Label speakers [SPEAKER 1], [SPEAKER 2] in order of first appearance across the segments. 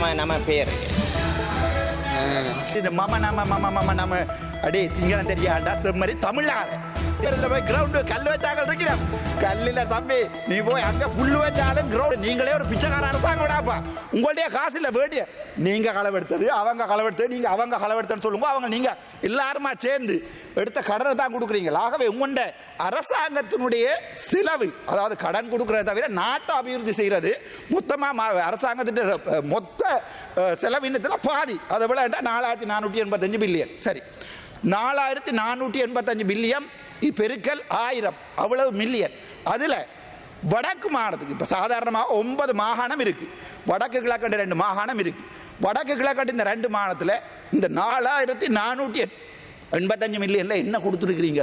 [SPEAKER 1] நம்ம நம்ம பேர்
[SPEAKER 2] இது மம நம மம மம நம அடே சிங்களம் தெரியாண்டா செம்மறி தமிழ்நாடு இதுல போய் கிரவுண்டு கல் வச்சாங்க இருக்கிற கல்லில் தம்பி நீ போய் அங்க புல்லு வச்சாலும் கிரவுண்டு நீங்களே ஒரு பிச்சைக்கார அரசாங்கம் விடாப்பா உங்கள்டைய காசு இல்லை வேண்டிய. நீங்க களவெடுத்தது அவங்க களவெடுத்தது நீங்க அவங்க களவெடுத்தன்னு சொல்லுங்க அவங்க நீங்க எல்லாருமா சேர்ந்து எடுத்த கடனை தான் கொடுக்குறீங்க ஆகவே உங்கள்ட அரசாங்கத்தினுடைய செலவு அதாவது கடன் கொடுக்கறத தவிர நாட்டை அபிவிருத்தி செய்கிறது மொத்தமாக அரசாங்கத்தின் மொத்த செலவினத்தில் பாதி. அதை விட நாலாயிரத்தி நானூற்றி எண்பத்தஞ்சு பில்லியன். சரி. நாலாயிரத்தி நானூற்றி எண்பத்தஞ்சு மில்லியம் பெருக்கல் ஆயிரம் அவ்வளவு மில்லியன். அதில் வடக்கு மாகாணத்துக்கு இப்போ சாதாரணமாக ஒன்பது மாகாணம் இருக்குது வடக்கு கிழக்கண்டு ரெண்டு மாகாணம் இருக்குது வடக்கு கிழக்கண்டு இந்த ரெண்டு மாகாணத்தில் இந்த நாலாயிரத்தி நானூற்றி எண்பத்தஞ்சு மில்லியனில் என்ன கொடுத்துருக்கிறீங்க?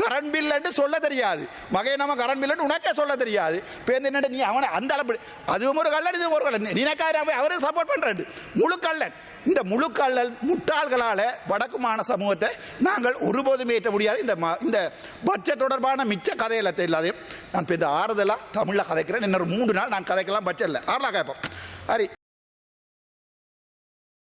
[SPEAKER 2] கரண்ட் பில்லுன்னு சொல்ல தெரியாது. மகை நம்ம கரண்ட் பில்லுன்னு உனக்கே சொல்ல தெரியாது. பேருந்து என்னட்டு நீ அவனை அந்த அளவு அதுவும் ஒரு கல்லன் இது ஒரு கல்லன் நினைக்காத அவரே சப்போர்ட் பண்ணுறாரு முழு கல்லன் இந்த முழு கல்லல் முட்டாள்களால் வடக்கு மாண சமூகத்தை நாங்கள் ஒருபோதும் ஏற்ற முடியாது. இந்த இந்த பட்ஜெட் தொடர்பான மிச்ச கதையில தெரியாதையும் நான் இப்போ இந்த ஆறுதலாக தமிழில் கதைக்கிறேன். இன்னொரு மூன்று நாள் நான் கதைக்கலாம் பட்ஜெட்டில் ஆறலாம் கேட்போம் ஹரி